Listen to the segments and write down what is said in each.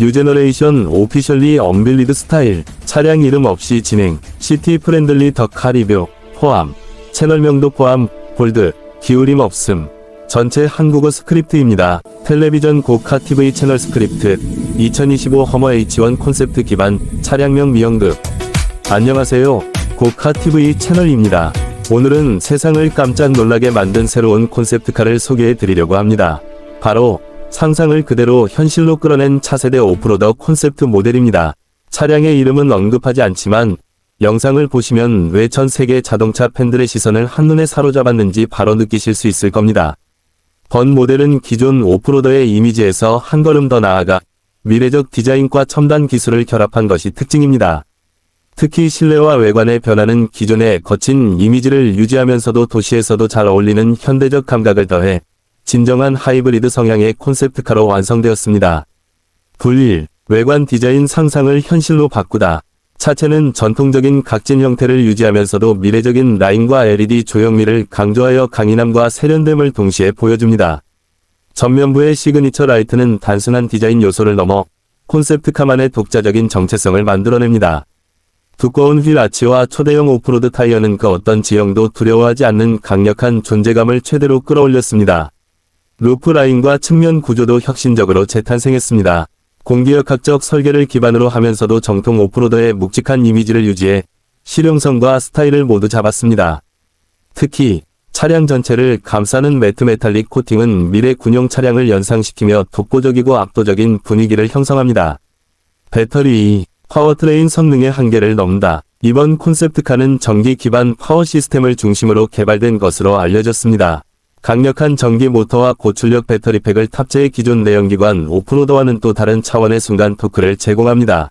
뉴제너레이션 오피셜리 언빌리드 스타일 차량 이름 없이 진행 시티 프렌들리 덕카 리뷰 포함 채널명도 포함 볼드 기울임 없음 전체 한국어 스크립트입니다. 텔레비전 고카 TV 채널 스크립트 2025 허머 H1 콘셉트 기반 차량명 미형급 안녕하세요. 고카 TV 채널입니다. 오늘은 세상을 깜짝 놀라게 만든 새로운 콘셉트카를 소개해 드리려고 합니다. 바로 상상을 그대로 현실로 끌어낸 차세대 오프로더 콘셉트 모델입니다. 차량의 이름은 언급하지 않지만 영상을 보시면 왜 전 세계 자동차 팬들의 시선을 한눈에 사로잡았는지 바로 느끼실 수 있을 겁니다. 번 모델은 기존 오프로더의 이미지에서 한 걸음 더 나아가 미래적 디자인과 첨단 기술을 결합한 것이 특징입니다. 특히 실내와 외관의 변화는 기존의 거친 이미지를 유지하면서도 도시에서도 잘 어울리는 현대적 감각을 더해 진정한 하이브리드 성향의 콘셉트카로 완성되었습니다. 불일, 외관 디자인 상상을 현실로 바꾸다. 차체는 전통적인 각진 형태를 유지하면서도 미래적인 라인과 LED 조형미를 강조하여 강인함과 세련됨을 동시에 보여줍니다. 전면부의 시그니처 라이트는 단순한 디자인 요소를 넘어 콘셉트카만의 독자적인 정체성을 만들어냅니다. 두꺼운 휠 아치와 초대형 오프로드 타이어는 그 어떤 지형도 두려워하지 않는 강력한 존재감을 최대로 끌어올렸습니다. 루프 라인과 측면 구조도 혁신적으로 재탄생했습니다. 공기역학적 설계를 기반으로 하면서도 정통 오프로더의 묵직한 이미지를 유지해 실용성과 스타일을 모두 잡았습니다. 특히 차량 전체를 감싸는 매트 메탈릭 코팅은 미래 군용 차량을 연상시키며 독보적이고 압도적인 분위기를 형성합니다. 배터리, 파워트레인 성능의 한계를 넘다. 이번 콘셉트카는 전기 기반 파워 시스템을 중심으로 개발된 것으로 알려졌습니다. 강력한 전기 모터와 고출력 배터리팩을 탑재해 기존 내연기관 오프로더와는 또 다른 차원의 순간 토크를 제공합니다.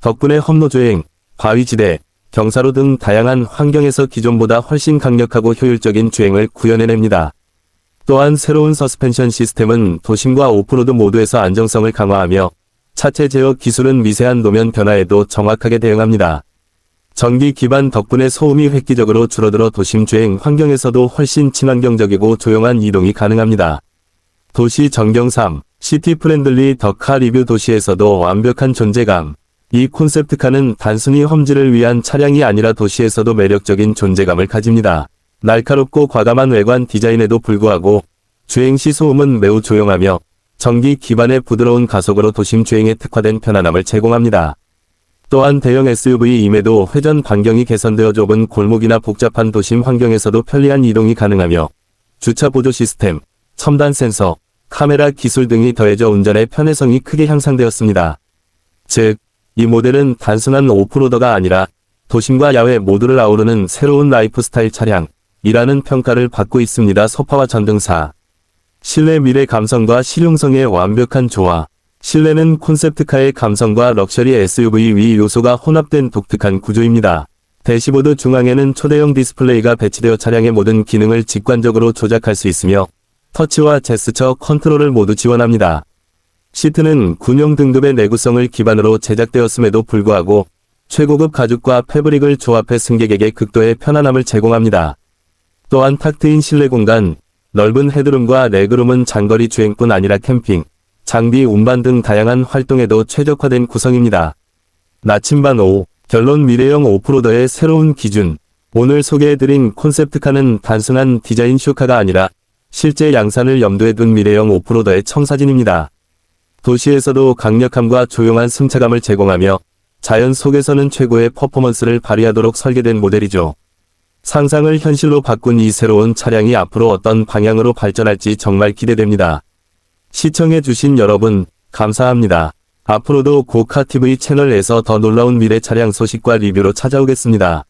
덕분에 험로주행, 바위지대, 경사로 등 다양한 환경에서 기존보다 훨씬 강력하고 효율적인 주행을 구현해냅니다. 또한 새로운 서스펜션 시스템은 도심과 오프로드 모두에서 안정성을 강화하며 차체 제어 기술은 미세한 노면 변화에도 정확하게 대응합니다. 전기 기반 덕분에 소음이 획기적으로 줄어들어 도심 주행 환경에서도 훨씬 친환경적이고 조용한 이동이 가능합니다. 도시 전경 3, 시티 프렌들리 더카 리뷰 도시에서도 완벽한 존재감. 이 콘셉트카는 단순히 험지를 위한 차량이 아니라 도시에서도 매력적인 존재감을 가집니다. 날카롭고 과감한 외관 디자인에도 불구하고 주행 시 소음은 매우 조용하며 전기 기반의 부드러운 가속으로 도심 주행에 특화된 편안함을 제공합니다. 또한 대형 SUV임에도 회전 반경이 개선되어 좁은 골목이나 복잡한 도심 환경에서도 편리한 이동이 가능하며 주차 보조 시스템, 첨단 센서, 카메라 기술 등이 더해져 운전의 편해성이 크게 향상되었습니다. 즉, 이 모델은 단순한 오프로더가 아니라 도심과 야외 모두를 아우르는 새로운 라이프 스타일 차량이라는 평가를 받고 있습니다. 소파와 전등사 실내 미래 감성과 실용성의 완벽한 조화 실내는 콘셉트카의 감성과 럭셔리 SUV 위 요소가 혼합된 독특한 구조입니다. 대시보드 중앙에는 초대형 디스플레이가 배치되어 차량의 모든 기능을 직관적으로 조작할 수 있으며 터치와 제스처 컨트롤을 모두 지원합니다. 시트는 군용 등급의 내구성을 기반으로 제작되었음에도 불구하고 최고급 가죽과 패브릭을 조합해 승객에게 극도의 편안함을 제공합니다. 또한 탁 트인 실내 공간, 넓은 헤드룸과 레그룸은 장거리 주행뿐 아니라 캠핑, 장비 운반 등 다양한 활동에도 최적화된 구성입니다. 나침반 5. 결론 미래형 오프로더의 새로운 기준. 오늘 소개해드린 콘셉트카는 단순한 디자인 쇼카가 아니라 실제 양산을 염두에 둔 미래형 오프로더의 청사진입니다. 도시에서도 강력함과 조용한 승차감을 제공하며 자연 속에서는 최고의 퍼포먼스를 발휘하도록 설계된 모델이죠. 상상을 현실로 바꾼 이 새로운 차량이 앞으로 어떤 방향으로 발전할지 정말 기대됩니다. 시청해주신 여러분, 감사합니다. 앞으로도 고카TV 채널에서 더 놀라운 미래 차량 소식과 리뷰로 찾아오겠습니다.